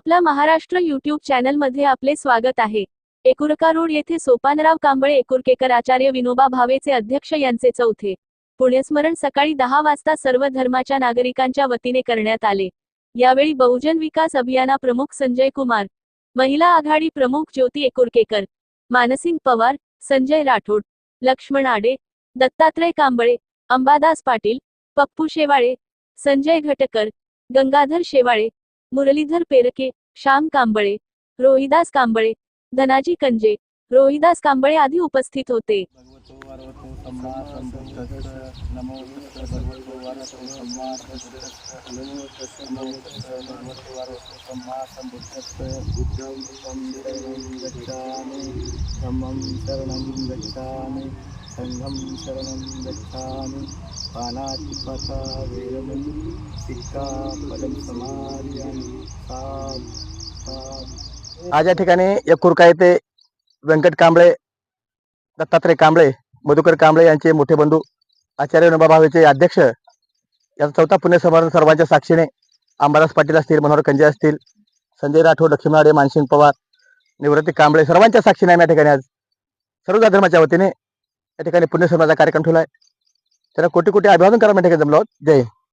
आपला महाराष्ट्र युट्यूब चॅनलमध्ये आपले स्वागत आहे. एकुरका रोड येथे सोपानराव कांबळे एकुरकेकर आचार्य विनोबा भावेचे अध्यक्ष यांचे चौथे. पुण्यस्मरण सकाळी दहा वाजता सर्व धर्माच्या नागरिकांच्या वतीने करण्यात आले. यावेळी बहुजन विकास अभियाना प्रमुख संजय कुमार महिला आघाडी प्रमुख ज्योती एकुरकेकर मानसिंग पवार संजय राठोड लक्ष्मण आडे दत्तात्रय कांबळे अंबादास पाटील पप्पू शेवाळे संजय घटकर गंगाधर शेवाळे मुरलीधर पेरके श्याम कांबळे रोहिदास कांबळे धनाजी कंजे रोहिदास कांबळे आदी उपस्थित होते नमो शरणं गच्छामि। संघं शरणं गच्छामि पानातिपथा वेरमणि सिक्खापदं समादियामि आज या ठिकाणी यकुरका येथे व्यंकट कांबळे दत्तात्रय कांबळे मधुकर कांबळे यांचे मोठे बंधू आचार्य विनोबा भावेचे अध्यक्ष याचा चौथा पुण्यसमारंभ सर्वांच्या साक्षीने अंबादास पाटील असतील मनोहर कंजे असतील संजय राठोड लक्ष्मीनाडे मानसिंग पवार निवृत्ती कांबळे सर्वांच्या साक्षीने आम्ही या ठिकाणी आज सर्व धर्माच्या वतीने या ठिकाणी पुण्यसमाराचा कार्यक्रम ठेवला आहे. त्यांना कोटी कोटी अभिवादन करा या ठिकाणी जमलो जय हिंद.